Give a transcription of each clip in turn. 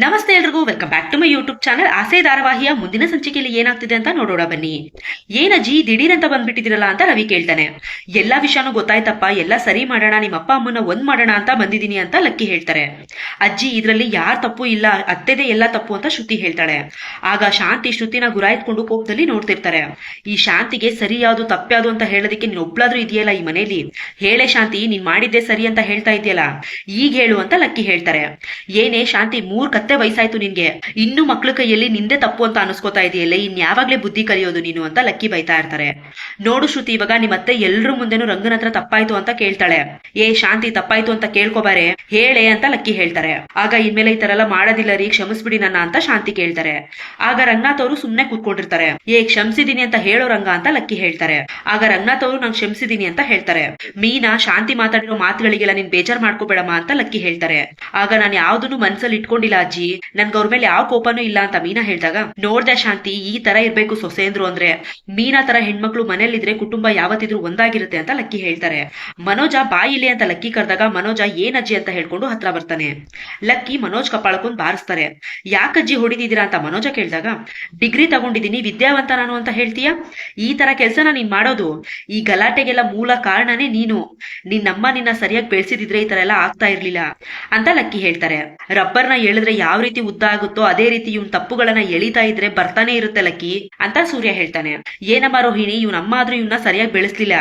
ನಮಸ್ತೆ ಎಲ್ರಿಗೂ welcome back to my YouTube channel Aase ಧಾರಾವಾಹಿಯ ಮುಂದಿನ ಸಂಚಿಕೆಯಲ್ಲಿ ಏನಾಗ್ತಿದೆ ಅಂತ ನೋಡೋಣ ಬನ್ನಿ. ಏನಜ್ಜಿ ದಿಢೀರ್ ಅಂತ ಬಂದ್ಬಿಟ್ಟಿದಿರಲ್ಲ ಅಂತ ರವಿ ಕೇಳ್ತಾನೆ. ಎಲ್ಲಾ ವಿಷಯನೂ ಗೊತ್ತಾಯ್ತಪ್ಪ, ಎಲ್ಲ ಸರಿ ಮಾಡೋಣ, ನಿಮ್ಮ ಅಪ್ಪ ಅಮ್ಮನ ಒಂದ್ ಮಾಡೋಣ ಅಂತ ಬಂದಿದ್ದೀನಿ ಅಂತ ಲಕ್ಕಿ ಹೇಳ್ತಾರೆ. ಅಜ್ಜಿ, ಇದರಲ್ಲಿ ಯಾರ ತಪ್ಪು ಇಲ್ಲ, ಅತ್ತೆದೇ ಎಲ್ಲ ತಪ್ಪು ಅಂತ ಶ್ರುತಿ ಹೇಳ್ತಾಳೆ. ಆಗ ಶಾಂತಿ ಶ್ರುತಿನ ಗುರಾಯಿತ್ಕೊಂಡು ಕೋಪದಲ್ಲಿ ನೋಡ್ತಿರ್ತಾರೆ. ಈ ಶಾಂತಿಗೆ ಸರಿ ಯಾವ್ದು ಅಂತ ಹೇಳೋದಕ್ಕೆ ನೀನ್ ಒಬ್ಳಾದ್ರೂ ಇದೆಯಲ್ಲ ಈ ಮನೇಲಿ? ಹೇಳೆ ಶಾಂತಿ, ನೀನ್ ಮಾಡಿದ್ದೆ ಸರಿ ಅಂತ ಹೇಳ್ತಾ ಇದೆಯಲ್ಲ? ಈಗ ಹೇಳು ಅಂತ ಲಕ್ಕಿ ಹೇಳ್ತಾರೆ. ಏನೇ ಶಾಂತಿ ಮೂರ್ ಕತ್ತೆ ವಯಸ್ಸಾಯ್ತು ನಿನ್ಗೆ. ಇನ್ನು ಮಕ್ಳ ಕೈಯಲ್ಲಿ ನಿಂದೆ ತಪ್ಪು ಅಂತ ಅನಿಸ್ಕೋತಾ ಇದೆಯಲ್ಲ, ಇನ್ ಯಾವಾಗ್ಲೇ ಬುದ್ಧಿ ಕಲಿಯೋದು ನೀನು ಅಂತ ಲಕ್ಕಿ ಬೈತಾ ಇರ್ತಾರೆ. ನೋಡು ಶ್ರುತಿ, ಇವಾಗ ನಿಮ್ಮತ್ತೆ ಎಲ್ರ ಮುಂದೆನು ರಂಗನ ಹತ್ರ ತಪ್ಪಾಯ್ತು ಅಂತ ಕೇಳ್ತಾಳೆ. ಏ ಶಾಂತಿ, ತಪ್ಪಾಯ್ತು ಅಂತ ಕೇಳ್ಕೊಬಾರೆ ಹೇಳೆ ಅಂತ ಲಕ್ಕಿ ಹೇಳ್ತಾರೆ. ಆಗ ಇನ್ಮೇಲೆ ಈ ತರ ಎಲ್ಲ ಮಾಡೋದಿಲ್ಲ ರೀ, ಕ್ಷಮಿಸ್ಬಿಡಿ ನನ್ನ ಅಂತ ಶಾಂತಿ ಕೇಳ್ತಾರೆ. ಆಗ ರಂಗನಾಥ್ ಅವರು ಸುಮ್ನೆ ಕೂತ್ಕೊಂಡಿರ್ತಾರೆ. ಏ ಕ್ಷಮಿಸಿದೀನಿ ಅಂತ ಹೇಳೋ ರಂಗ ಅಂತ ಲಕ್ಕಿ ಹೇಳ್ತಾರೆ. ಆಗ ರಂಗನಾಥ್ ಅವರು ನಾನು ಕ್ಷಮಿಸಿದೀನಿ ಅಂತ ಹೇಳ್ತಾರೆ. ಮೀನಾ, ಶಾಂತಿ ಮಾತಾಡಿರೋ ಮಾತುಗಳಿಗೆಲ್ಲ ನೀನ್ ಬೇಜಾರ್ ಮಾಡ್ಕೋಬೇಡಮ್ಮ ಅಂತ ಲಕ್ಕಿ ಹೇಳ್ತಾರೆ. ಆಗ ನಾನು ಯಾವ್ದನ್ನು ಮನ್ಸಲ್ಲಿ ಇಟ್ಕೊಂಡಿಲ್ಲ ಅಜ್ಜಿ ನನ್ಗೆ ಅವ್ರ ಮೇಲೆ ಯಾವ ಕೋಪನೂ ಇಲ್ಲ ಅಂತ ಮೀನಾ ಹೇಳಿದಾಗ, ನೋಡ್ದೆ ಶಾಂತಿ, ಈ ತರ ಇರ್ಬೇಕು ಸೊಸೇಂದ್ರು ಅಂದ್ರೆ. ಮೀನಾ ತರ ಹೆಣ್ಮಕ್ಳು ಮನೇಲಿದ್ರೆ ಕುಟುಂಬ ಯಾವತ್ತಿದ್ರು ಒಂದಾಗಿರುತ್ತೆ ಅಂತ ಲಕ್ಕಿ ಹೇಳ್ತಾರೆ. ಮನೋಜ ಬಾಯಿಲಿ ಅಂತ ಲಕ್ಕಿ ಕರೆದಾಗ ಮನೋಜ ಏನ್ ಅಜ್ಜಿ ಅಂತ ಹೇಳ್ಕೊಂಡು ಹತ್ರ ಬರ್ತಾನೆ. ಲಕ್ಕಿ ಮನೋಜ್ ಕಪಾಳಕೊಂಡ್ ಬಾರಿಸ್ತಾರೆ. ಯಾಕಜ್ಜಿ ಹೊಡಿದಿದ್ದೀರಾ ಅಂತ ಮನೋಜ ಕೇಳಿದಾಗ, ಡಿಗ್ರಿ ತಗೊಂಡಿದ್ದೀನಿ ವಿದ್ಯಾವಂತ ನಾನು ಅಂತ ಹೇಳ್ತೀಯ? ಈ ತರ ಕೆಲಸ ನೀನ್ ಮಾಡೋದು? ಈ ಗಲಾಟೆಗೆಲ್ಲ ಮೂಲ ಕಾರಣನೇ ನೀನು. ನಿನ್ನಮ್ಮ ನಿನ್ನ ಸರಿಯಾಗಿ ಬೆಳೆಸಿದಿದ್ರೆ ಈ ತರ ಎಲ್ಲ ಆಗ್ತಾ ಇರ್ಲಿಲ್ಲ ಅಂತ ಲಕ್ಕಿ ಹೇಳ್ತಾರೆ. ರಬ್ಬರ್ನ ಎಳೆದ್ರೆ ಯಾವ ರೀತಿ ಉದ್ದ ಆಗುತ್ತೋ ಅದೇ ರೀತಿ ಇವ್ನ ತಪ್ಪುಗಳನ್ನ ಎಳಿತಾ ಇದ್ರೆ ಬರ್ತಾನೆ ಇರುತ್ತೆ ಲಕ್ಕಿ ಅಂತ ಸೂರ್ಯ ಹೇಳ್ತಾನೆ. ಏನಮ್ಮ ರೋಹಿಣಿ ಇವ್ನ ಅಮ್ಮ ಆದ್ರೂ ಇವ್ನ ಸರಿಯಾಗಿ ಬೆಳೆಸ್ಲಿಲ್ಲ.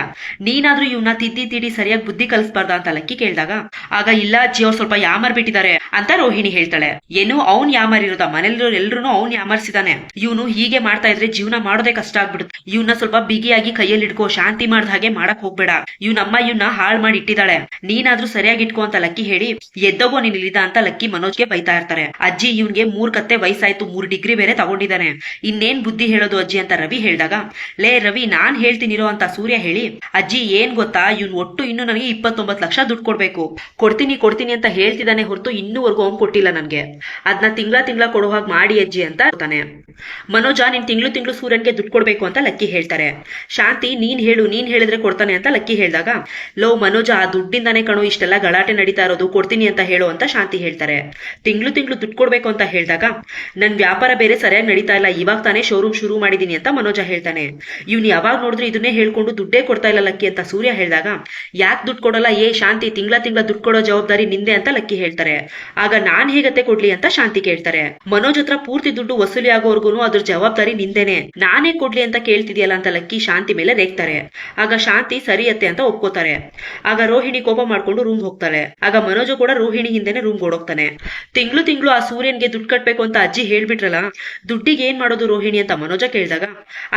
ನೀನಾದ್ರೂ ಇವ್ನ ತಿದ್ದಿ ತಿಡಿ ಸರಿಯಾಗಿ ಬುದ್ಧಿ ಕಲಿಸ್ಬಾರ್ದ ಅಂತ ಲಕ್ಕಿ ಕೇಳಿದಾಗ, ಆಗ ಇಲ್ಲ ಅಜ್ಜಿ, ಅವ್ರು ಸ್ವಲ್ಪ ಯಾಮರ್ ಬಿಟ್ಟಿದ್ದಾರೆ ಅಂತ ರೋಹಿಣಿ ಹೇಳ್ತಾಳೆ. ಏನು, ಅವ್ನ್ ಯಾಮರ್ ಇರೋದ? ಮನೇಲಿರೋ ಎಲ್ರು ಅವ್ನ್ ಯಾಮರ್ಸಿದಾನೆ. ಇವನು ಹೀಗೆ ಮಾಡ್ತಾ ಇದ್ರೆ ಜೀವನ ಮಾಡೋದೇ ಕಷ್ಟ ಆಗ್ಬಿಡುತ್ತೆ. ಇವ್ನ ಸ್ವಲ್ಪ ಬಿಗಿಯಾಗಿ ಕೈಯಲ್ಲಿ ಇಟ್ಕೋ ಶಾಂತಿ ಮಾಡ್ದ ಹಾಗೆ ಮಾಡಕ್ ಹೋಗ್ಬೇಡ. ಇವ್ನಮ್ಮ ಇವ್ನ ಹಾಳ್ ಮಾಡಿ ಇಟ್ಟಿದ್ದಾಳೆ. ನೀನಾದ್ರೂ ಸರಿಯಾಗಿ ಇಟ್ಕೋ ಅಂತ ಲಕ್ಕಿ ಹೇಳಿ, ಎದ್ದೋಗೋ ನೀನ್ ಇಲ್ಲಿದ ಅಂತ ಲಕ್ಕಿ ಮನೋಜ್ಗೆ ಬೈತಾ ಇರ್ತಾರೆ. ಅಜ್ಜಿ ಇವನ್ಗೆ ಮೂರ್ ಕತ್ತೆ ವಯಸ್ಸಾಯ್ತು, ಮೂರ್ ಡಿಗ್ರಿ ಬೇರೆ ತಗೊಂಡಿದ್ದಾನೆ ಇನ್ನೇನ್ ಬುದ್ಧಿ ಹೇಳೋದು ಅಜ್ಜಿ ಅಂತ ರವಿ ಹೇಳ್ದಾಗ. ಲೇ ರವಿ, ನಾನ್ ಹೇಳ್ತೀನಿರೋ ಅಂತ ಸೂರ್ಯ ಹೇಳಿ, ಅಜ್ಜಿ, ಏನ್ ಗೊತ್ತಾ? ಇವ್ನ್ ಒಟ್ಟು ಇನ್ನು ನನಗೆ ಇಪ್ಪತ್ತೊಂಬತ್ ಲಕ್ಷ ದುಡ್ಡು ಕೊಡ್ಬೇಕು. ಕೊಡ್ತೀನಿ ಕೊಡ್ತೀನಿ ಅಂತ ಹೇಳ್ತಿದ್ದಾನೆ ಹೊರತು ಇನ್ನೂವರೆಗೂ ಅವ್ನ್ ಕೊಟ್ಟಿಲ್ಲ ನನ್ಗೆ. ಅದನ್ನ ತಿಂಗಳ ತಿಂಗಳ ಹಾಗೆ ಮಾಡಿ ಅಜ್ಜಿ ಅಂತ ಹೇಳ್ತಾನೆ ಮನೋಜ, ನೀನ್ ತಿಂಗಳು ತಿಂಗಳು ಸೂರ್ಯನ್ಗೆ ದುಡ್ಡು ಕೊಡ್ಬೇಕು ಅಂತ ಲಕ್ಕಿ ಹೇಳ್ತಾರೆ. ಶಾಂತಿ, ನೀನ್ ಹೇಳು, ನೀನ್ ಹೇಳಿದ್ರೆ ಕೊಡ್ತಾನೆ ಅಂತ ಲಕ್ಕಿ ಹೇಳಿದಾಗ. ಲೋ, ಮನೋಜ, ಆ ದುಡ್ಡಿಂದಾನೇ ಕಣೋ, ಇಷ್ಟೆಲ್ಲ ಗಲಾಟೆ ನಡೀತಾ ಇರೋದು, ಕೊಡ್ತೀನಿ ಅಂತ ಹೇಳು ಅಂತ ಶಾಂತಿ ಹೇಳ್ತಾರೆ. ತಿಂಗಳು ತಿಂಗಳು ದುಡ್ಡು ಕೊಡ್ಬೇಕು ಅಂತ ಹೇಳಿದಾಗ, ನನ್ ವ್ಯಾಪಾರ ಬೇರೆ ಸರಿಯಾಗಿ ನಡೀತಾ ಇಲ್ಲ, ಇವಾಗ ತಾನೇ ಶೋರೂಮ್ ಶುರು ಮಾಡಿದೀನಿ ಅಂತ ಮನೋಜ ಹೇಳ್ತಾನೆ. ಇವ್ನು ಯಾವಾಗ ನೋಡಿದ್ರು ಇದನ್ನೇ ಹೇಳ್ಕೊಂಡು ದುಡ್ಡೇ ಕೊಡ್ತಾ ಇಲ್ಲ ಲಕ್ಕಿ ಅಂತ ಸೂರ್ಯ ಹೇಳಿದಾಗ, ಯಾಕೆ ದುಡ್ಡು ಕೊಡಲ್ಲ? ಏ, ಶಾಂತಿ, ತಿಂಗಳ ತಿಂಗಳ ದುಡ್ಡು ಕೊಡೋ ಜವಾಬ್ದಾರಿ ನಿಂದೆ ಅಂತ ಲಕ್ಕಿ ಹೇಳ್ತಾರೆ. ಆಗ, ನಾನ್ ಹೇಗತ್ತೆ ಕೊಡ್ಲಿ? ಅಂತ ಶಾಂತಿ ಕೇಳ್ತಾರೆ. ಮನೋಜ್ ಹತ್ರ ಪೂರ್ತಿ ದುಡ್ಡು ವಸೂಲಿ ಆಗೋರ್ಗು ಅದ್ರ ಜವಾಬ್ದಾರಿ ನಿಂದೇನೆ. ನಾನೇ ಕೊಡ್ಲಿ ಅಂತ ಕೇಳ್ತಿದ್ಯಲ್ಲ ಅಂತ ಲಕ್ಕಿ ಶಾಂತಿ ಮೇಲೆ ರೇಗ್ತಾರೆ. ಆಗ ಶಾಂತಿ, ಸರಿಯತ್ತೆ ಅಂತ ಒಪ್ಕೋತಾರೆ. ಆಗ ರೋಹಿಣಿ ಕೋಪ ಮಾಡ್ಕೊಂಡು ರೂಮ್ ಹೋಗ್ತಾರೆ ಆಗ ಮನೋಜು ಕೂಡ ರೋಹಿಣಿ ಹಿಂದೆನೆ ರೂಮ್ ಓಡೋಗ್ತಾನೆ. ತಿಂಗಳು ತಿಂಗಳು ಆ ಸೂರ್ಯನ್ಗೆ ದುಡ್ಡು ಕಟ್ಬೇಕು ಅಂತ ಅಜ್ಜಿ ಹೇಳ್ಬಿಟ್ರಲ್ಲ, ದುಡ್ಡಿಗೆ ಏನ್ ಮಾಡೋದು ರೋಹಿಣಿ ಅಂತ ಮನೋಜ ಕೇಳಿದಾಗ,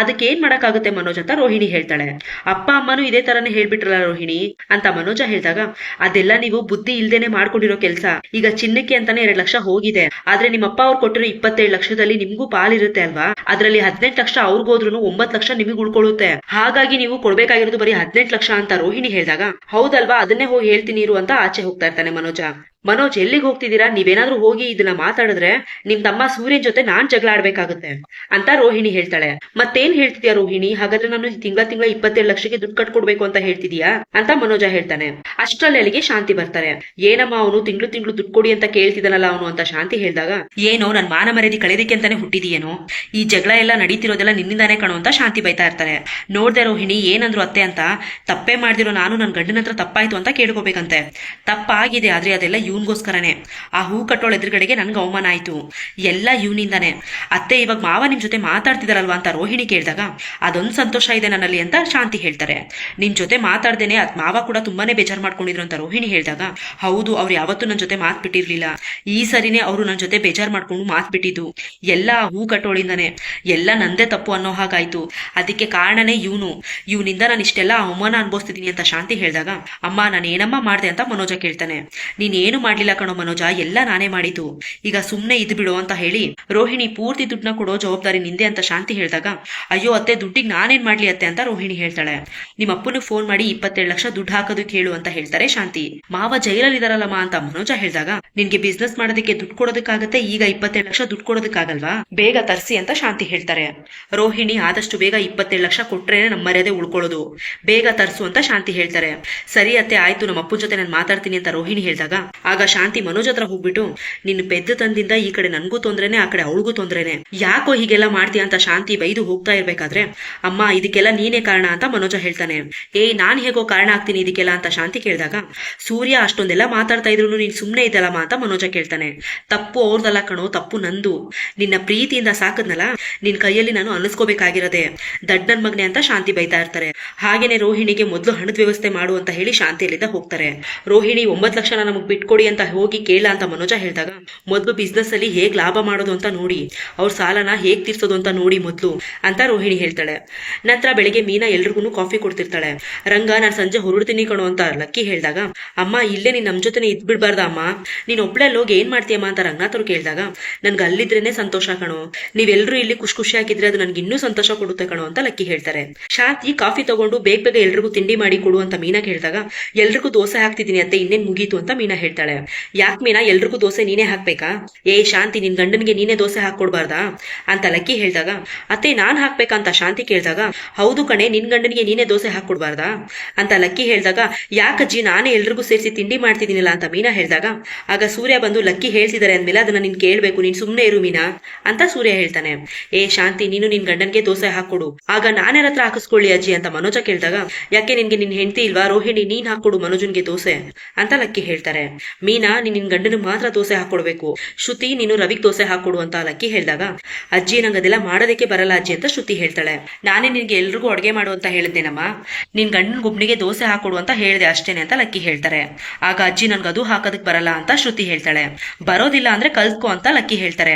ಅದಕ್ಕೆ ಏನ್ ಮಾಡಕ್ಕಾಗುತ್ತೆ ಮನೋಜ್ ಅಂತ ರೋಹಿಣಿ ಹೇಳ್ತಾಳೆ. ಅಪ್ಪ, ಅಮ್ಮನೂ ಇದೇ ತರನೇ ಹೇಳ್ಬಿಟ್ರಲ್ಲ ರೋಹಿಣಿ ಅಂತ ಮನೋಜ ಹೇಳಿದಾಗ, ಅದೆಲ್ಲ ನೀವು ಬುದ್ಧಿ ಇಲ್ದೇನೆ ಮಾಡ್ಕೊಂಡಿರೋ ಕೆಲಸ. ಈಗ ಚಿನ್ನಕ್ಕೆ ಅಂತಾನೆ ಎರಡ್ ಲಕ್ಷ ಹೋಗಿದೆ. ಆದ್ರೆ ನಿಮ್ಮ ಅಪ್ಪ ಅವ್ರು ಕೊಟ್ಟಿರೋ ಇಪ್ಪತ್ತೇಳು ಲಕ್ಷದಲ್ಲಿ ನಿಮ್ಗೂ ಪಾಲಿರುತ್ತೆ ಅಲ್ವಾ? ಅದ್ರಲ್ಲಿ ಹದಿನೆಂಟು ಲಕ್ಷ ಅವ್ರಿಗೋದ್ರು ಒಂಬತ್ ಲಕ್ಷ ನಿಮಗೆ ಉಳ್ಕೊಳ್ಳುತ್ತೆ. ಹಾಗಾಗಿ ನೀವು ಕೊಡ್ಬೇಕಾಗಿರೋದು ಬರೀ ಹದಿನೆಂಟು ಲಕ್ಷ ಅಂತ ರೋಹಿಣಿ ಹೇಳಿದಾಗ, ಹೌದಲ್ವಾ, ಅದನ್ನೇ ಹೋಗಿ ಹೇಳ್ತೀನಿ ಇರು ಅಂತ ಆಚೆ ಹೋಗ್ತಾ ಇರ್ತಾನೆ ಮನೋಜ. ಮನೋಜ್, ಎಲ್ಲಿಗೆ ಹೋಗ್ತಿದ್ದೀರಾ? ನೀವೇನಾದ್ರೂ ಹೋಗಿ ಇದನ್ನ ಮಾತಾಡಿದ್ರೆ ನಿಮ್ ತಮ್ಮ ಸೂರ್ಯನ್ ಜೊತೆ ನಾನ್ ಜಗಳ ಆಡ್ಬೇಕಾಗುತ್ತೆ ಅಂತ ರೋಹಿಣಿ ಹೇಳ್ತಾಳೆ. ಮತ್ತೇನ್ ಹೇಳ್ತಿದ್ಯಾ ರೋಹಿಣಿ? ಹಾಗಾದ್ರೆ ನಾನು ತಿಂಗಳ ತಿಂಗಳ ಇಪ್ಪತ್ತೇಳು ಲಕ್ಷಕ್ಕೆ ದುಡ್ಡು ಕಟ್ಕೊಡ್ಬೇಕು ಅಂತ ಹೇಳ್ತಿದ್ಯಾ? ಅಂತ ಮನೋಜ ಹೇಳ್ತಾನೆ. ಅಷ್ಟ್ರಲ್ಲಿ ಅಲ್ಲಿಗೆ ಶಾಂತಿ ಬರ್ತಾರೆ. ಏನಮ್ಮ ಅವನು ತಿಂಗಳು ತಿಂಗಳು ದುಡ್ಡು ಕೊಡಿ ಅಂತ ಕೇಳ್ತಿದ್ದಾನಲ್ಲ ಅವನು ಅಂತ ಶಾಂತಿ ಹೇಳಿದಾಗ, ಏನೋ ನನ್ ಮಾನ ಮರ್ಯಾದಿ ಕಳೆದಕ್ಕೆ ಅಂತಾನೆ ಹುಟ್ಟಿದೀಯೇನೋ? ಈ ಜಗಳ ಎಲ್ಲ ನಡೀತಿರೋದೆಲ್ಲ ನಿನ್ನಿಂದಾನೇ ಕಣೋ ಅಂತ ಶಾಂತಿ ಬೈತಾ ಇರ್ತಾರೆ ನೋಡ್ದೆ ರೋಹಿಣಿ, ಏನಂದ್ರು ಅತ್ತೆ ಅಂತ, ತಪ್ಪೇ ಮಾಡ್ದಿರೋ ನಾನು ನನ್ನ ಗಂಡನ ಹತ್ರ ತಪ್ಪಾಯ್ತು ಅಂತ ಕೇಳ್ಕೋಬೇಕಂತೆ. ತಪ್ಪಾಗಿದೆ ಆದ್ರೆ ಅದೆಲ್ಲ ಇವನ್ಗೋಸ್ಕರನೇ. ಆ ಹೂ ಕಟ್ಟೋಳ ಎದುರುಗಡೆಗೆ ನನ್ಗೆ ಅವಮಾನ ಆಯ್ತು. ಎಲ್ಲ ಇವನಿಂದಾನೆ. ಅತ್ತೆ ಇವಾಗ ಮಾವ ನಿಮ್ ಜೊತೆ ಮಾತಾಡ್ತಿದಾರಲ್ವಾ ಅಂತ ರೋಹಿಣಿ ಕೇಳಿದಾಗ, ಅದೊಂದು ಸಂತೋಷ ಇದೆ ನನ್ನಲ್ಲಿ ಅಂತ ಶಾಂತಿ ಹೇಳ್ತಾರೆ. ನಿನ್ ಜೊತೆ ಮಾತಾಡ್ದೇನೆ ಅದ್ ಮಾವ ಕೂಡ ತುಂಬಾನೇ ಬೇಜಾರ್ ಮಾಡ್ಕೊಂಡಿದ್ರು ಅಂತ ರೋಹಿಣಿ ಹೇಳಿದಾಗ, ಹೌದು, ಅವ್ರು ಯಾವತ್ತೂ ನನ್ನ ಜೊತೆ ಮಾತ್ ಬಿಟ್ಟಿರ್ಲಿಲ್ಲ. ಈ ಸರಿನೇ ಅವರು ನನ್ನ ಜೊತೆ ಬೇಜಾರ್ ಮಾಡ್ಕೊಂಡು ಮಾತ್ ಬಿಟ್ಟಿದ್ದು. ಎಲ್ಲ ಹೂ ಕಟ್ಟೋಳಿಂದಾನೆ. ಎಲ್ಲ ನಂದೇ ತಪ್ಪು ಅನ್ನೋ ಹಾಗಾಯ್ತು. ಅದಕ್ಕೆ ಕಾರಣನೇ ಇವನು. ಇವನಿಂದ ನಾನು ಇಷ್ಟೆಲ್ಲ ಅವಮಾನ ಅನುಭವಿಸ್ತಿದ್ದೀನಿ ಅಂತ ಶಾಂತಿ ಹೇಳಿದಾಗ, ಅಮ್ಮ ನಾನು ಏನಮ್ಮ ಮಾಡ್ದೆ ಅಂತ ಮನೋಜ ಕೇಳ್ತಾನೆ. ನೀನ್ ಏನು ಮಾಡ್ಲಿಲ್ಲ ಕಣೋ ಮನೋಜ, ಎಲ್ಲ ನಾನೇ ಮಾಡಿದ್ದು. ಈಗ ಸುಮ್ನೆ ಇದ್ ಬಿಡು ಅಂತ ಹೇಳಿ ರೋಹಿಣಿ ಪೂರ್ತಿ ದುಡ್ಡನ್ನ ಕೊಡೋ ಜವಾಬ್ದಾರಿ ನಿಂದೆ ಅಂತ ಶಾಂತಿ ಹೇಳಿದಾಗ, ಅಯ್ಯೋ ಅತ್ತೆ, ದುಡ್ಡಿಗೆ ನಾನೇನ್ ಮಾಡ್ಲಿ ಅತ್ತೆ ಅಂತ ರೋಹಿಣಿ ಹೇಳ್ತಾಳೆ. ನಿಮ್ಮ ಅಪ್ಪನ ಫೋನ್ ಮಾಡಿ ಇಪ್ಪತ್ತೇಳು ಲಕ್ಷ ದುಡ್ಡು ಹಾಕೋದಕ್ಕೆ ಹೇಳು ಅಂತ ಹೇಳ್ತಾರೆ ಶಾಂತಿ. ಮಾವ ಜೈಲಲ್ಲಿ ಇದಾರಲ್ಲಮ್ಮ ಅಂತ ಮನೋಜ ಹೇಳಿದಾಗ, ನಿನ್ಗೆ ಬಿಸ್ನೆಸ್ ಮಾಡೋದಕ್ಕೆ ದುಡ್ಡು ಕೊಡೋದಕ್ಕಾಗತ್ತೆ, ಈಗ ಇಪ್ಪತ್ತೇಳು ಲಕ್ಷ ದುಡ್ಡು ಕೊಡೋದಕ್ಕಾಗಲ್ವಾ? ಬೇಗ ತರ್ಸಿ ಅಂತ ಶಾಂತಿ ಹೇಳ್ತಾರೆ. ರೋಹಿಣಿ ಆದಷ್ಟು ಬೇಗ ಇಪ್ಪತ್ತೇಳು ಲಕ್ಷ ಕೊಟ್ರೇನೆ ನಮ್ಮ ಮರ್ಯಾದೆ ಉಳ್ಕೊಳ್ಳೋದು. ಬೇಗ ತರ್ಸು ಅಂತ ಶಾಂತಿ ಹೇಳ್ತಾರೆ. ಸರಿ ಅತ್ತೆ, ಆಯ್ತು ನಮ್ಮ ಅಪ್ಪನ ಜೊತೆ ನಾನು ಮಾತಾಡ್ತೀನಿ ಅಂತ ರೋಹಿಣಿ ಹೇಳಿದಾಗ ಆಗ ಶಾಂತಿ ಮನೋಜ್ ಹತ್ರ ಹೋಗ್ಬಿಟ್ಟು, ನಿನ್ನ ಪೆದ್ದ ತಂದಿಂದ ಈ ಕಡೆ ನನ್ಗೂ ತೊಂದ್ರೆನೆ, ಆ ಕಡೆ ಅವಳಿಗೂ ತೊಂದ್ರೆನೆ. ಯಾಕೋ ಹೀಗೆಲ್ಲ ಮಾಡ್ತೀಯ ಅಂತ ಶಾಂತಿ ಬೈದು ಹೋಗ್ತಾ ಇರ್ಬೇಕಾದ್ರೆ, ಅಮ್ಮ, ಇದಕ್ಕೆಲ್ಲ ನೀನೇ ಕಾರಣ ಅಂತ ಮನೋಜ ಹೇಳ್ತಾನೆ. ಏಯ್, ನಾನ್ ಹೇಗೋ ಕಾರಣ ಆಗ್ತೀನಿ ಇದಕ್ಕೆಲ್ಲ ಅಂತ ಶಾಂತಿ ಕೇಳಿದಾಗ, ಸೂರ್ಯ ಅಷ್ಟೊಂದೆಲ್ಲ ಮಾತಾಡ್ತಾ ಇದ್ರು ನೀನ್ ಸುಮ್ನೆ ಇದ್ದಲ್ಲಮ್ಮ ಅಂತ ಮನೋಜ ಕೇಳ್ತಾನೆ. ತಪ್ಪು ಅವ್ರದಲ್ಲ ಕಣೋ, ತಪ್ಪು ನಂದು. ನಿನ್ನ ಪ್ರೀತಿಯಿಂದ ಸಾಕದ್ನಲ್ಲ, ನಿನ್ ಕೈಯಲ್ಲಿ ನಾನು ಅನಿಸ್ಕೋಬೇಕಾಗಿರೋದೆ. ದಡ್ಡನ್ ಮಗ್ನೆ ಅಂತ ಶಾಂತಿ ಬೈತಾ ಇರ್ತಾರೆ. ಹಾಗೇನೆ ರೋಹಿಣಿಗೆ ಮೊದಲು ಹಣದ ವ್ಯವಸ್ಥೆ ಮಾಡು ಅಂತ ಹೇಳಿ ಶಾಂತಿಯಲ್ಲಿಂದ ಹೋಗ್ತಾರೆ. ರೋಹಿಣಿ ಒಂಬತ್ತು ಲಕ್ಷ ನಮಗ್ ಬಿಟ್ಕೊಡಿ ಅಂತ ಹೋಗಿ ಕೇಳ ಅಂತ ಮನೋಜ ಹೇಳಿದಾಗ, ಮೊದಲು ಬಿಸ್ನೆಸ್ ಅಲ್ಲಿ ಹೇಗ್ ಲಾಭ ಮಾಡೋದು ಅಂತ ನೋಡಿ, ಅವ್ರ ಸಾಲನ ಹೇಗ್ ತೀರ್ಸೋದು ಅಂತ ನೋಡಿ ಮೊದಲು, ಅಂತ ರೋಹಿಣಿ ಹೇಳ್ತಾಳೆ. ನಂತರ ಬೆಳಿಗ್ಗೆ ಮೀನಾ ಎಲ್ರಿಗೂ ಕಾಫಿ ಕೊಡ್ತಿರ್ತಾಳೆ. ರಂಗ, ನಾನು ಸಂಜೆ ಹೊರಡ್ತೀನಿ ಕಣೋ, ಅಂತ ಲಕ್ಕಿ ಹೇಳಿದಾಗ, ಅಮ್ಮ, ಇಲ್ಲೇ ನೀನ್ ನಮ್ ಜೊತೆನೆ ಇದ್ಬಿಡ್ಬಾರ್ದ ಅಮ್ಮ. ನೀನ್ ಒಬ್ಳೆ ಹೋಗಿ ಏನ್ ಮಾಡ್ತೀಯಮ್ಮ? ಅಂತ ರಂಗನಾಥ್ ಅವ್ರು ಕೇಳಿದಾಗ, ನನ್ಗೆ ಅಲ್ಲಿದ್ರೇನೆ ಸಂತೋಷ ಕಣೋ. ನೀವೆಲ್ಲರೂ ಇಲ್ಲಿ ಖುಷಿ ಖುಷಿ ಆಗಿದ್ರೆ ಅದು ನನ್ಗೆ ಇನ್ನೂ ಸಂತೋಷ ಕೊಡುತ್ತೆ ಕಣೋ, ಅಂತ ಲಕ್ಕಿ ಹೇಳ್ತಾರೆ. ಶಾಂತಿ ಕಾಫಿ ತಗೊಂಡು ಬೇಗ ಬೇಗ ಎಲ್ರಿಗೂ ತಿಂಡಿ ಮಾಡಿ ಕೊಡು ಅಂತ ಮೀನಾ ಕೇಳಿದಾಗ, ಎಲ್ರಿಗೂ ದೋಸೆ ಹಾಕ್ತಿದ್ದೀನಿ ಅಂತ ಇನ್ನೇನ್ ಮುಗೀತು, ಅಂತ ಮೀನಾ ಹೇಳ್ತಾಳೆ. ಯಾಕೆ ಮೀನಾ, ಎಲ್ರಿಗೂ ದೋಸೆ ನೀನೇ ಹಾಕ್ಬೇಕಾ? ಏ ಶಾಂತಿ, ನಿನ್ ಗಂಡನಿಗೆ ನೀನೇ ದೋಸೆ ಹಾಕೊಡ್ಬಾರ್ದಾ ಅಂತ ಲಕ್ಕಿ ಹೇಳಿದಾಗ, ಅತ್ತೆ, ನಾನ್ ಹಾಕ್ಬೇಕಂತ ಶಾಂತಿ ಕೇಳಿದಾಗ, ಹೌದು ಕಣೆ, ನಿನ್ ಗಂಡನಿಗೆ ನೀನೇ ದೋಸೆ ಹಾಕೊಡ್ಬಾರ್ದಾ ಅಂತ ಲಕ್ಕಿ ಹೇಳಿದಾಗ ಯಾಕಜ್ಜಿ ನಾನೇ ಎಲ್ರಿಗೂ ಸೇರಿಸಿ ತಿಂಡಿ ಮಾಡ್ತಿದ್ದೀನಿಲ್ಲ ಅಂತ ಮೀನಾ ಹೇಳಿದಾಗ, ಆಗ ಸೂರ್ಯ ಬಂದು ಲಕ್ಕಿ ಹೇಳ್ತಿದ್ದಾರೆ ಅಂದ್ಮೇಲೆ ಅದನ್ನ ನೀನ್ ಕೇಳ್ಬೇಕು, ನೀನ್ ಸುಮ್ನೆ ಇರು ಮೀನಾ, ಅಂತ ಸೂರ್ಯ ಹೇಳ್ತಾನೆ. ಏ ಶಾಂತಿ, ನೀನು ನಿನ್ ಗಂಡನ್ಗೆ ದೋಸೆ ಹಾಕೊಡು ಆಗ ನಾನೇ ಹತ್ರ ಹಾಕಿಸ್ಕೊಳ್ಳಿ ಅಜ್ಜಿ ಅಂತ ಮನೋಜ ಕೇಳಿದಾಗ, ಯಾಕೆ ನಿನ್ಗೆ ನಿನ್ ಹೆಂಡತಿ ಇಲ್ವಾ, ರೋಹಿಣಿ, ನೀನ್ ಹಾಕೊಡು ಮನೋಜನ್ಗೆ ದೋಸೆ, ಅಂತ ಲಕ್ಕಿ ಹೇಳ್ತಾರೆ. ಮೀನಾ, ನೀನ್ ನಿನ್ ಗಂಡನ ಮಾತ್ರ ದೋಸೆ ಹಾಕೊಡ್ಬೇಕು. ಶ್ರುತಿ, ನೀನು ರವಿಗ್ ದೋಸೆ ಹಾಕೊಡು ಅಂತ ಲಕ್ಕಿ ಹೇಳಿದಾಗ, ಅಜ್ಜಿ ನಂಗೆ ಅದೆಲ್ಲ ಮಾಡೋದಕ್ಕೆ ಬರಲ್ಲ ಅಜ್ಜಿ ಅಂತ ಶ್ರುತಿ ಹೇಳ್ತಾಳೆ. ನಾನೇ ನಿನ್ಗೆ ಎಲ್ರಿಗೂ ಅಡುಗೆ ಮಾಡು ಅಂತ ಹೇಳಿದ್ದೇನಮ್ಮ ನಿನ್ ಗಂಡನ ಗುಬ್ನಿಗೆ ದೋಸೆ ಹಾಕೊಡು ಅಂತ ಹೇಳಿದೆ ಅಷ್ಟೇನೆ ಅಂತ ಲಕ್ಕಿ ಹೇಳ್ತಾರೆ. ಆಗ ಅಜ್ಜಿ ನನ್ಗೆ ಅದು ಹಾಕೋದಕ್ ಬರಲ್ಲ ಅಂತ ಶ್ರುತಿ ಹೇಳ್ತಾಳೆ. ಬರೋದಿಲ್ಲ ಅಂದ್ರೆ ಕಲ್ತ್ಕೊ ಅಂತ ಲಕ್ಕಿ ಹೇಳ್ತಾರೆ.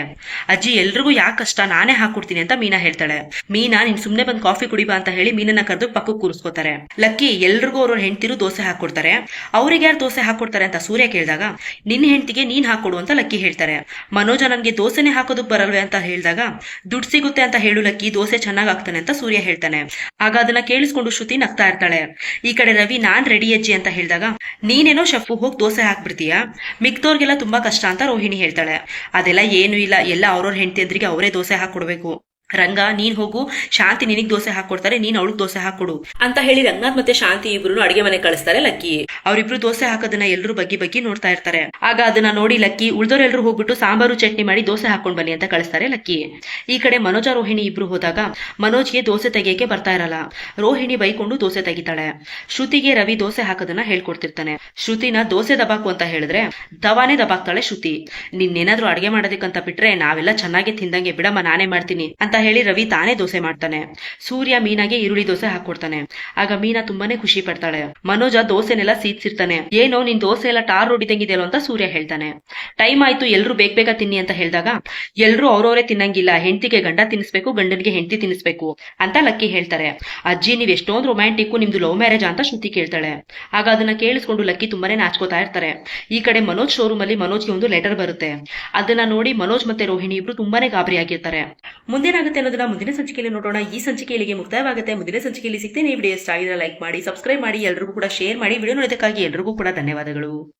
ಅಜ್ಜಿ, ಎಲ್ರಿಗೂ ಯಾಕೆ ಕಷ್ಟ? ನಾನೇ ಹಾಕೊಡ್ತೀನಿ ಅಂತ ಮೀನಾ ಹೇಳ್ತಾಳೆ. ಮೀನಾ, ನೀನ್ ಸುಮ್ನೆ ಬಂದ್ ಕಾಫಿ ಕುಡಿಬಾ ಅಂತ ಹೇಳಿ ಮೀನನ್ನ ಕರೆದು ಪಕ್ಕಕ್ಕೆ ಕೂರಿಸ್ಕೋತಾರೆ. ಲಕ್ಕಿ, ಎಲ್ರಿಗೂ ಅವ್ರ ಹೆಂಡತಿರು ದೋಸೆ ಹಾಕೊಡ್ತಾರೆ. ಅವ್ರಿಗೆ ಯಾರು ದೋಸೆ ಹಾಕೊಡ್ತಾರೆ ಅಂತ ಸೂರ್ಯ ಕೇಳಿದಾಗ ನಿನ್ ಹೆಂಡತಿಗೆ ನೀನ್ ಹಾಕೊಡು ಅಂತ ಲಕ್ಕಿ ಹೇಳ್ತಾರೆ. ಮನೋಜ ನನ್ಗೆ ದೋಸೆನೆ ಹಾಕೋದಕ್ ಬರಲ್ವೇ ಅಂತ ಹೇಳಿದಾಗ, ದುಡ್ಡು ಸಿಗುತ್ತೆ ಅಂತ ಹೇಳು ಲಕ್ಕಿ, ದೋಸೆ ಚೆನ್ನಾಗ್ ಆಗ್ತಾನೆ ಅಂತ ಸೂರ್ಯ ಹೇಳ್ತಾನೆ. ಆಗ ಅದನ್ನ ಕೇಳಿಸ್ಕೊಂಡು ಶ್ರುತಿ ನಗ್ತಾ ಇರ್ತಾಳೆ. ಈ ಕಡೆ ರವಿ, ನಾನ್ ರೆಡಿ ಅಜ್ಜಿ ಅಂತ ಹೇಳಿದಾಗ, ನೀನೇನೋ ಶಫು ಹೋಗಿ ದೋಸೆ ಹಾಕ್ಬಿಡ್ತೀಯಾ? ಮಿಕ್ದವ್ರಿಗೆಲ್ಲ ತುಂಬಾ ಕಷ್ಟ ಅಂತ ರೋಹಿಣಿ ಹೇಳ್ತಾಳೆ. ಅದೆಲ್ಲ ಏನು ಇಲ್ಲ, ಎಲ್ಲ ಅವ್ರವ್ರ ಹೆಂಡತಿಯಂದ್ರಿಗೆ ಅವರೇ ದೋಸೆ ಹಾಕೊಡ್ಬೇಕು. ರಂಗ, ನೀನ್ ಹೋಗು, ಶಾಂತಿ ನಿನಗ್ ದೋಸೆ ಹಾಕೊಡ್ತಾರೆ, ನೀನ್ ಅವಳಿಗೆ ದೋಸೆ ಹಾಕೊಡು ಅಂತ ಹೇಳಿ ರಂಗನಾಥ್ ಮತ್ತೆ ಶಾಂತಿ ಇಬ್ರು ಅಡಿಗೆ ಮನೆ ಕಳಿಸ್ತಾರೆ ಲಕ್ಕಿ. ಅವರಿಬ್ರು ದೋಸೆ ಹಾಕೋದನ್ನ ಎಲ್ರು ಬಗ್ಗಿ ಬಗ್ಗಿ ನೋಡ್ತಾ ಇರ್ತಾರೆ. ಆಗ ಅದನ್ನ ನೋಡಿ ಲಕ್ಕಿ ಉಳಿದವರೆಲ್ಲರೂ ಹೋಗ್ಬಿಟ್ಟು ಸಾಂಬಾರು ಚಟ್ನಿ ಮಾಡಿ ದೋಸೆ ಹಾಕೊಂಡ್ ಬನ್ನಿ ಅಂತ ಕಳಿಸ್ತಾರೆ ಲಕ್ಕಿ. ಈ ಕಡೆ ಮನೋಜ, ರೋಹಿಣಿ ಇಬ್ರು ಹೋದಾಗ ಮನೋಜ್ಗೆ ದೋಸೆ ತೆಗಿಯಕ್ಕೆ ಬರ್ತಾ ಇರಲ್ಲ. ರೋಹಿಣಿ ಬೈಕೊಂಡು ದೋಸೆ ತೆಗಿತಾಳೆ. ಶ್ರುತಿಗೆ ರವಿ ದೋಸೆ ಹಾಕೋದನ್ನ ಹೇಳ್ಕೊಡ್ತಿರ್ತಾನೆ. ಶ್ರುತಿನ ದೋಸೆ ದಬಾಕು ಅಂತ ಹೇಳಿದ್ರೆ ದವಾನೆ ದಬಾಕ್ತಾಳೆ ಶ್ರುತಿ. ನಿನ್ನೇನಾದ್ರೂ ಅಡಿಗೆ ಮಾಡೋದಕ್ಕಂತ ಬಿಟ್ರೆ ನಾವೆಲ್ಲ ಚೆನ್ನಾಗಿ ತಿಂದಂಗೆ ಬಿಡಮ್ಮ, ನಾನೇ ಮಾಡ್ತೀನಿ ಅಂತ ಹೇಳಿ ರವಿ ತಾನೇ ದೋಸೆ ಮಾಡ್ತಾನೆ. ಸೂರ್ಯ ಮೀನಾಗೆ ಈರುಳ್ಳಿ ದೋಸೆ ಹಾಕೊಡ್ತಾನೆ. ಆಗ ಮೀನಾ ತುಂಬಾನೇ ಖುಷಿ ಪಡ್ತಾಳೆ. ಮನೋಜ ದೋಸೆನೆಲ್ಲ ಸೀತ್ಸಿರ್ತಾನೆ ಏನೋ ನಿನ್ ದೋಸೆ ಎಲ್ಲ ಟಾರ್ ಹೊಡಿದಂಗಿದೆಯಲ್ಲ ಅಂತ ಸೂರ್ಯ ಹೇಳ್ತಾನೆ. ಟೈಮ್ ಆಯ್ತು, ಎಲ್ರು ಬೇಗ ಬೇಗ ತಿನ್ನಿ ಅಂತ ಹೇಳಿದಾಗ, ಎಲ್ರು ಅವ್ರವರೇ ತಿನ್ನಂಗಿಲ್ಲ. ಹೆಂಡತಿಗೆ ಗಂಡ ತಿನ್ನಿಸ್ಬೇಕು, ಗಂಡನಿಗೆ ಹೆಂಡತಿ ತಿನ್ನಿಸ್ಬೇಕು ಅಂತ ಲಕ್ಕಿ ಹೇಳ್ತಾರೆ. ಅಜ್ಜಿ, ನೀವ್ ಎಷ್ಟೊಂದ್ ರೊಮ್ಯಾಂಟಿಕ್ ನಿಮ್ದು ಲವ್ ಮ್ಯಾರೇಜ್ ಅಂತ ಶ್ರುತಿ ಕೇಳ್ತಾಳೆ. ಆಗ ಅದನ್ನ ಕೇಳಿಸ್ಕೊಂಡು ಲಕ್ಕಿ ತುಂಬಾನೇ ನಾಚ್ಕೋತಾ ಇರ್ತಾರೆ. ಈ ಕಡೆ ಮನೋಜ್ ಶೋರೂಮ್ ಅಲ್ಲಿ ಮನೋಜ್ಗೆ ಒಂದು ಲೆಟರ್ ಬರುತ್ತೆ. ಅದನ್ನ ನೋಡಿ ಮನೋಜ್ ಮತ್ತೆ ರೋಹಿಣಿ ಇಬ್ರು ತುಂಬಾನೇ ಗಾಬರಿಯಾಗಿರ್ತಾರೆ ಮುಂದೇನಾಗುತ್ತೆ ಅನ್ನೋದನ್ನ ಮುಂದಿನ ಸಂಚಿಕೆಯಲ್ಲಿ ನೋಡೋಣ. ಈ ಸಂಚಿಕೆಯಲ್ಲಿ ಮುಕ್ತಾಯವಾಗುತ್ತೆ. ಮುಂದಿನ ಸಂಚಿಕೆಯಲ್ಲಿ ಸಿಗ್ತೇನೆ. ವಿಡಿಯೋ ಇಷ್ಟ ಆಗಿದ್ರೆ ಲೈಕ್ ಮಾಡಿ, ಸಬ್ಸ್ಕ್ರೈಬ್ ಮಾಡಿ, ಎಲ್ರಿಗೂ ಕೂಡ ಶೇರ್ ಮಾಡಿ. ವಿಡಿಯೋ ನೋಡೋದಕ್ಕಾಗಿ ಎಲ್ರಿಗೂ ಕೂಡ ಧನ್ಯವಾದಗಳು.